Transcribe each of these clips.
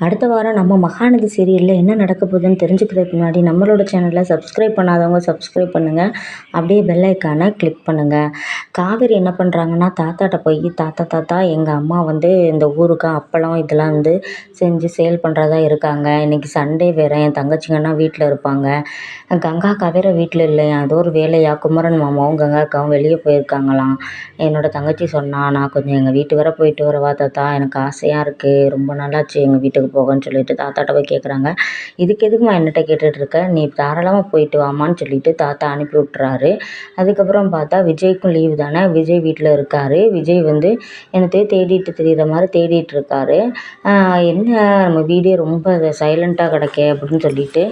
அடுத்த வாரம் நம்ம மகாநதி சீரியலில் என்ன நடக்க போகுதுன்னு தெரிஞ்சுக்கிறதுக்கு முன்னாடி நம்மளோட சேனலை சப்ஸ்கிரைப் பண்ணாதவங்க சப்ஸ்கிரைப் பண்ணுங்கள் அப்படியே பெல் ஐக்கானை கிளிக் பண்ணுங்கள் காவேரி என்ன பண்ணுறாங்கன்னா தாத்தாட்ட போய் தாத்தா தாத்தா எங்கள் அம்மா வந்து இந்த ஊருக்கு அப்பளம் இதெல்லாம் வந்து செஞ்சு சேல் பண்ணுறதா இருக்காங்க. இன்றைக்கி சண்டே வேறு என் தங்கச்சிங்கன்னா வீட்டில் இருப்பாங்க. கங்கா வேற வீட்டில் இல்லையா ஏதோ ஒரு வேலையா? குமரன் மாமாவும் கங்கா அக்காவும் வெளியே போயிருக்காங்களாம். என்னோடய தங்கச்சி சொன்னா நான் கொஞ்சம் எங்கள் வீட்டு வர போயிட்டு வரவா தாத்தா? எனக்கு ஆசையாக இருக்குது ரொம்ப நாளாச்சு எங்கள் வீட்டுக்கு போகன்னு சொல்லிட்டு தாத்தாட்ட போய் கேட்குறாங்க இதுக்கு எதுக்குமா என்னட்ட கேட்டுட்ருக்க? நீ தாராளமாக போயிட்டு வாமான்னு சொல்லிட்டு தாத்தா அனுப்பி விட்றாரு அதுக்கப்புறம் பார்த்தா விஜய்க்கும் லீவு தானே? விஜய் வீட்டில் இருக்கார். விஜய் வந்து எனக்கு தேடிட்டு தெரியுற மாதிரி தேடிட்டு இருக்காரு என்ன நம்ம வீடே ரொம்ப சைலண்ட்டாக கிடக்கே அப்படின்னு சொல்லிட்டு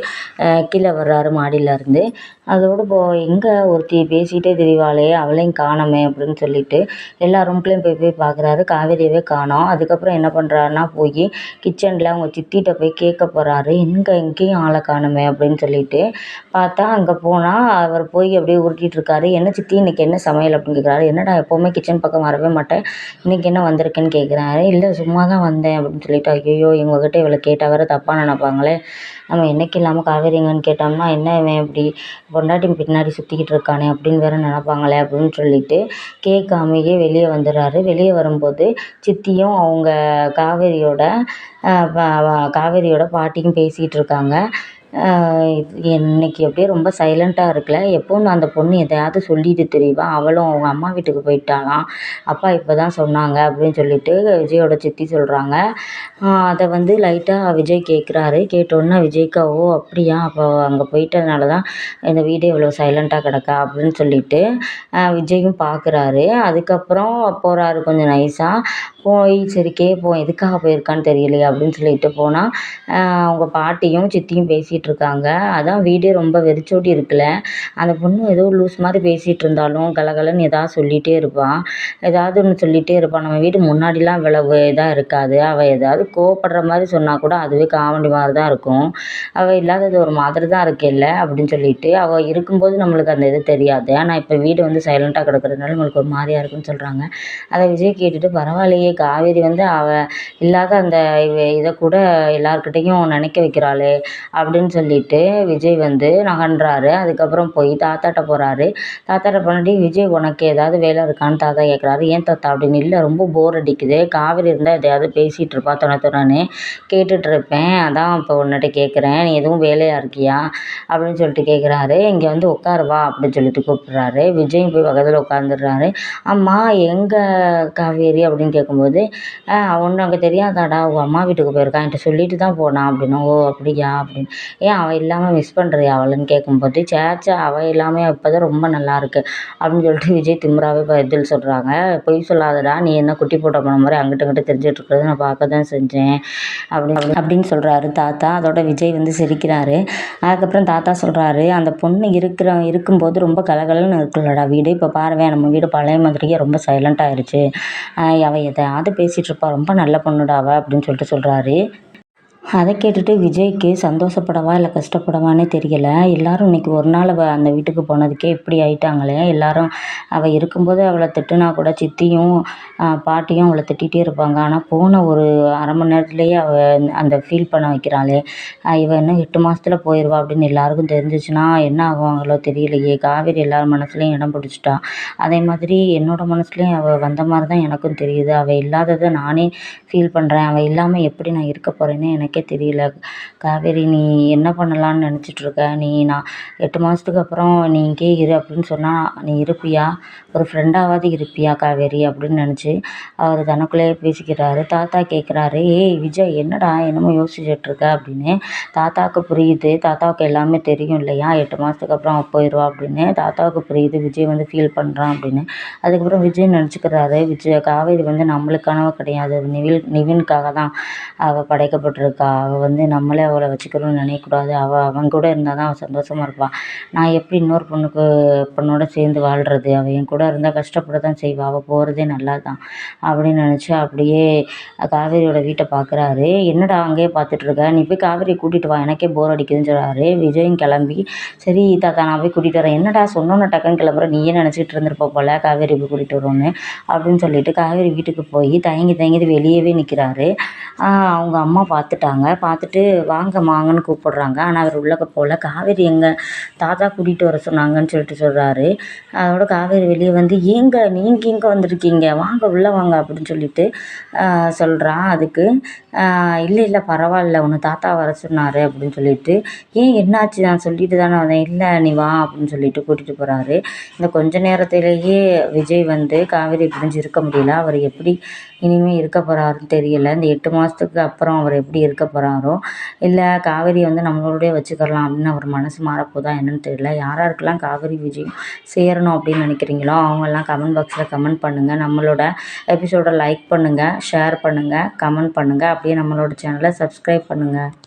கீழே வர்றாரு மாடியிலேருந்து அதோடு போ எங்கே ஒருத்தி பேசிகிட்டே திரிவாளே அவளையும் காணோமே அப்படின்னு சொல்லிட்டு எல்லா ரூம்குள்ளேயும் போய் போய் பார்க்குறாரு காவேரியவே காணோம். அதுக்கப்புறம் என்ன பண்ணுறாருன்னா போய் கிச்சனில் அவங்க சித்திகிட்ட போய் கேட்க போகிறாரு எங்கே எங்கேயும் ஆளை காணுமே அப்படின்னு சொல்லிட்டு பார்த்தா அங்கே போனால் அவர் போய் அப்படியே உருட்டிகிட்டு இருக்காரு. என்ன சித்தி இன்றைக்கி என்ன சமையல்? அப்படின்னு கேட்குறாரு என்னடா எப்போவுமே கிச்சன் பக்கம் வரவே மாட்டேன். இன்றைக்கி என்ன வந்திருக்குன்னு கேட்குறாரு இல்லை சும்மா தான் வந்தேன். அப்படின்னு சொல்லிட்டு ஐயோ இவங்ககிட்ட இவ்வளோ கேட்டால் வேறு தப்பாக நினைப்பாங்களே. நம்ம என்னைக்கு இல்லாமல் காவேரிங்கன்னு கேட்டோம்னா என்ன இவன் இப்படி பொண்டாட்டி பின்னாடி சுற்றிக்கிட்டு இருக்கானே அப்படின்னு வேறு நினப்பாங்களே அப்படின்னு சொல்லிட்டு கேட்காமையே வெளியே வந்துடுறாரு. வெளியே வரும்போது சித்தியும் அவங்க காவேரியோட காவேரியோட பாட்டியும் பேசிகிட்டு இருக்காங்க. இன்றைக்கி அப்படியே ரொம்ப சைலண்ட்டாக இருக்கல. எப்போவும் அந்த பொண்ணு எதையாவது சொல்லிட்டு திரிவா. அவளும் அவங்க அம்மா வீட்டுக்கு போயிட்டாளாம். அப்பா இப்போ தான் சொன்னாங்க அப்படின்னு சொல்லிட்டு விஜயோட சித்தி சொல்கிறாங்க அதை வந்து லைட்டாக விஜய் கேட்குறாரு கேட்டோன்னே விஜய்க்கு ஓ அப்படியா? அப்போ அங்கே போயிட்டதுனால தான் இந்த வீடே இவ்வளோ சைலண்ட்டாக கிடக்கா? அப்படின்னு சொல்லிட்டு விஜயும் பார்க்குறாரு அதுக்கப்புறம் போகிறாரு கொஞ்சம் நைஸாக போய் சரி கேட்போம் எதுக்காக போயிருக்கான்னு தெரியலையே? அப்படின்னு சொல்லிட்டு போனால் அவங்க பாட்டியும் சித்தியும் பேசிகிட்டு இருக்காங்க அதான் வீடே ரொம்ப வெறிச்சோடி இருக்குல்ல. அந்த பொண்ணு ஏதோ லூஸ் மாதிரி பேசிகிட்டு இருந்தாலும் கலகலன்னு ஏதாவது சொல்லிகிட்டே இருப்பாள் ஏதாவது ஒன்று சொல்லிகிட்டே இருப்பாள் நம்ம வீடு முன்னாடிலாம் இவ்வளவு இதாக இருக்காது. அவள் ஏதாவது கோவப்படுற மாதிரி சொன்னால் கூட அதுவே காமெடி மாதிரி தான் இருக்கும். அவள் இல்லாதது ஒரு மாதிரி தான் இருக்கேல்ல அப்படின்னு சொல்லிட்டு அவள் இருக்கும்போது நம்மளுக்கு அந்த இது தெரியாது. ஆனால் இப்போ வீடு வந்து சைலண்ட்டாக கிடக்கிறதுனால நம்மளுக்கு ஒரு மாதிரியாக இருக்குன்னு சொல்கிறாங்க அதை விஜய் கேட்டுட்டு பரவாயில்லையே காவேரி வந்து அவள் இல்லாத அந்த இதை கூட எல்லாருக்கிட்டேயும் நினைக்க வைக்கிறாளே அப்படின்னு சொல்லிட்டு விஜய் வந்து நகன்றாரு. அதுக்கப்புறம் போய் தாத்தாட்ட போகிறாரு தாத்தாட்ட போனாட்டி விஜய் உனக்கு ஏதாவது வேலை இருக்கான்னு தாத்தா கேட்குறாரு ஏன் தாத்தா? அப்படின்னு. இல்லை ரொம்ப போர் அடிக்குது. காவேரி இருந்தால் எதையாவது பேசிகிட்டு இருப்பா. தொண தொணன்னு கேட்டுட்டு அதான் இப்போ உன்னிட்ட கேட்குறேன் நீ எதுவும் வேலையாக இருக்கியா? அப்படின்னு சொல்லிட்டு கேட்குறாரு இங்கே வந்து உட்காரு வா. அப்படின்னு சொல்லிட்டு கூப்பிட்றாரு. விஜயும் போய் பக்கத்தில் உட்காந்துடுறாரு அம்மா எங்கே காவேரி? அப்படின்னு கேட்கும்போது ஒன்றும் அங்கே தெரியாதாடா. உங்கள் அம்மா வீட்டுக்கு போயிருக்கான் என்கிட்ட சொல்லிட்டு தான் போனான் அப்படின்னா ஓ அப்படியா? அப்படின்னு. ஏன் அவள் இல்லாமல் மிஸ் பண்ணுறியா அவளுன்னு? கேட்கும்போது சேச்சா அவள் இல்லாமல் இப்போ தான் ரொம்ப நல்லாயிருக்கு அப்படின்னு சொல்லிட்டு விஜய் திம்ராவே பதில் சொல்கிறாங்க பொய் சொல்லாதடா நீ என்ன குட்டி போட்ட போன மாதிரி அங்கிட்ட இங்கிட்டு தெரிஞ்சிட்டு இருக்கிறது நான் பார்க்க தான் செஞ்சேன் அப்படின்னு அப்படின்னு சொல்கிறாரு தாத்தா. அதோட விஜய் வந்து சிரிக்கிறாரு. அதுக்கப்புறம் தாத்தா சொல்கிறாரு அந்த பொண்ணு இருக்கிற இருக்கும்போது ரொம்ப கலகலன்னு இருக்குல்லடா வீடு. இப்போ பாருவேன் நம்ம வீடு பழைய மாதிரியே ரொம்ப சைலண்ட் ஆயிடுச்சு அவள் எதையாவது பேசிகிட்டு இருப்பா. ரொம்ப நல்ல பொண்ணுடா அவள் அப்படின்னு சொல்லிட்டு சொல்கிறாரு அதை கேட்டுட்டு விஜய்க்கு சந்தோஷப்படவா இல்லை கஷ்டப்படவானே தெரியலை. எல்லோரும் இன்றைக்கி ஒரு நாள் அவள் அந்த வீட்டுக்கு போனதுக்கே இப்படி ஆயிட்டாங்களே. எல்லாரும் அவள் இருக்கும்போது அவளை திட்டுனா கூட சித்தியும் பாட்டியும் அவளை திட்டிகிட்டே இருப்பாங்க. ஆனால் போன ஒரு அரை மணி நேரத்துலேயே அவள் அந்த ஃபீல் பண்ண வைக்கிறாளே. இவள் இன்னும் எட்டு மாதத்துல போயிடுவா அப்படின்னு எல்லாருக்கும் தெரிஞ்சிச்சுன்னா என்ன ஆகுவாங்களோ தெரியலையே. காவேரி எல்லார் மனசுலையும் இடம் பிடிச்சிட்டா. அதே மாதிரி என்னோடய மனசுலையும் அவள் வந்த மாதிரி தான் எனக்கும் தெரியுது. அவள் இல்லாததை நானே ஃபீல் பண்ணுறேன் அவள் இல்லாமல் எப்படி நான் இருக்க போகிறேன்னு எனக்கு எனக்கே தெரியல. காவேரி நீ என்ன பண்ணலான்னு நினச்சிட்ருக்க நீ நான் எட்டு மாதத்துக்கு அப்புறம் நீ இங்கேயே இரு அப்படின்னு சொன்னால் நீ இருப்பியா? ஒரு ஃப்ரெண்டாவது இருப்பியா காவேரி அப்படின்னு நினச்சி அவர் தனக்குள்ளேயே பேசிக்கிறாரு. தாத்தா கேட்குறாரு ஏய் விஜய் என்னடா என்னமோ யோசிச்சுட்ருக்க? அப்படின்னு. தாத்தாவுக்கு புரியுது. தாத்தாவுக்கு எல்லாமே தெரியும் இல்லையா? எட்டு மாதத்துக்கு அப்புறம் போயிடுவா அப்படின்னு. தாத்தாவுக்கு புரியுது விஜய் வந்து ஃபீல் பண்ணுறான் அப்படின்னு. அதுக்கப்புறம் விஜய் நினச்சிக்கிறாரு விஜய் காவேரி வந்து நம்மளுக்கானவ கிடையாது. நிவில் நிவினுக்காக தான் அவள் படைக்கப்பட்டிருக்கா. அவள் வந்து நம்மளே அவளை வச்சுக்கணும்னு நினைக்கக்கூடாது. அவள் அவன் கூட இருந்தால் தான் அவள் சந்தோஷமாக இருப்பாள் நான் எப்படி இன்னொரு பொண்ணுக்கு பொண்ணோட சேர்ந்து வாழ்கிறது அவள் என் கூட இருந்தால் கஷ்டப்பட தான் செய்வாள் அவள் போகிறதே நல்லா தான் அப்படின்னு நினச்சி அப்படியே காவேரியோட வீட்டை பார்க்குறாரு என்னடா அங்கேயே பார்த்துட்ருக்க நீ போய் காவேரியை கூட்டிகிட்டு வா. எனக்கே போர் அடிக்குதுன்னு சொல்கிறாரு விஜயும் கிளம்பி சரி தாத்தா நான் போய் கூட்டிகிட்டு வரேன். என்னடா சொன்னோன்னு டக்குன்னு கிளம்புற? நீயே நினச்சிட்டு இருந்திருப்ப போல். காவேரி போய் கூட்டிகிட்டு வருவோன்னு அப்படின்னு சொல்லிட்டு காவேரி வீட்டுக்கு போய் தயங்கி தயங்கி வெளியவே நிற்கிறாரு அவங்க அம்மா பார்த்துட்டாங்க பார்த்துட்டாங்க பார்த்துட்டு வாங்க வாங்கன்னு கூப்பிட்றாங்க. ஆனால் அவர் உள்ளே போகல. காவேரி எங்கள் தாத்தா கூட்டிகிட்டு வர சொன்னாங்கன்னு சொல்லிட்டு சொல்கிறாரு அதோட காவேரி வெளியே வந்து ஏங்க நீங்கள் எங்கே வந்திருக்கீங்க? வாங்க உள்ளே வாங்க அப்படின்னு சொல்லிட்டு சொல்கிறான் அதுக்கு. இல்லை இல்லை பரவாயில்ல. உன்னை தாத்தா வர சொன்னார் அப்படின்னு சொல்லிட்டு ஏன் என்னாச்சு? நான் சொல்லிட்டு தானே வந்தேன். இல்லை நீ வா அப்படின்னு சொல்லிட்டு கூட்டிகிட்டு போகிறாரு இந்த கொஞ்ச நேரத்திலேயே விஜய் வந்து காவேரி பிரிஞ்சு இருக்க முடியல. அவர் எப்படி இனிமேல் இருக்க போகிறாருன்னு தெரியல. இந்த எட்டு மாதத்துக்கு அப்புறம் அவர் எப்படி இருக்க போகிறாரோ இல்லை காவேரி வந்து நம்மளோடய வச்சுக்கலாம் அப்படின்னு அவர் மனசு மாறப்போதா என்னன்னு தெரியல. யார் காவேரி விஜயம் சேரணும் அப்படின்னு நினைக்கிறீங்களோ அவங்கெல்லாம் கமெண்ட் பாக்ஸில் கமெண்ட் பண்ணுங்கள் நம்மளோட எபிசோடை லைக் பண்ணுங்கள் ஷேர் பண்ணுங்கள் கமெண்ட் பண்ணுங்கள் அப்படியே நம்மளோட சேனலை சப்ஸ்கிரைப் பண்ணுங்கள்